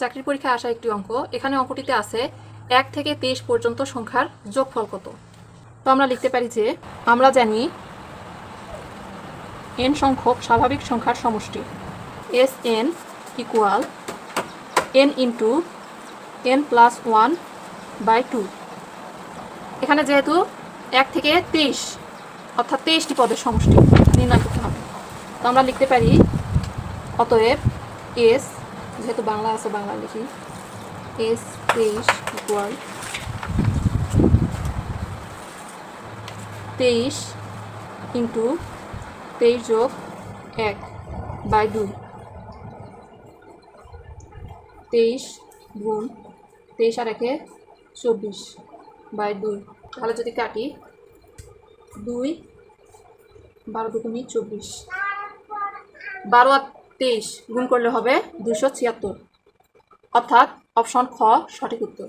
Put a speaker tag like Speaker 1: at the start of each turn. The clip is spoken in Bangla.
Speaker 1: চাকরির পরীক্ষায় আসা একটি অঙ্ক। এখানে অঙ্কটিতে আছে এক থেকে তেইশ পর্যন্ত সংখ্যার যোগফল কত? তো আমরা লিখতে পারি যে, আমরা জানি এন সংখ্যক স্বাভাবিক সংখ্যার সমষ্টি। S N equal N into N plus one by two এখানে যেহেতু এক থেকে তেইশ, অর্থাৎ তেইশটি পদের সমষ্টি, নির্ণয় করতে হবে। তো আমরা লিখতে পারি, অতএব এস যেহেতু বাংলা আছে, বাংলা লিখি। এস তেইশ ইকুয়াল তেইশ ইন্টু তেইশ যোগ এক বাই দুই। তেইশ গুণ তেইশ আর একে চব্বিশ বাই দুই। তাহলে যদি কাটি দুই বারো দুগুণি চব্বিশ। বারো আর তেইশ গুণ করলে হবে দুশো ছিয়াত্তর। অর্থাৎ অপশন খ সঠিক উত্তর।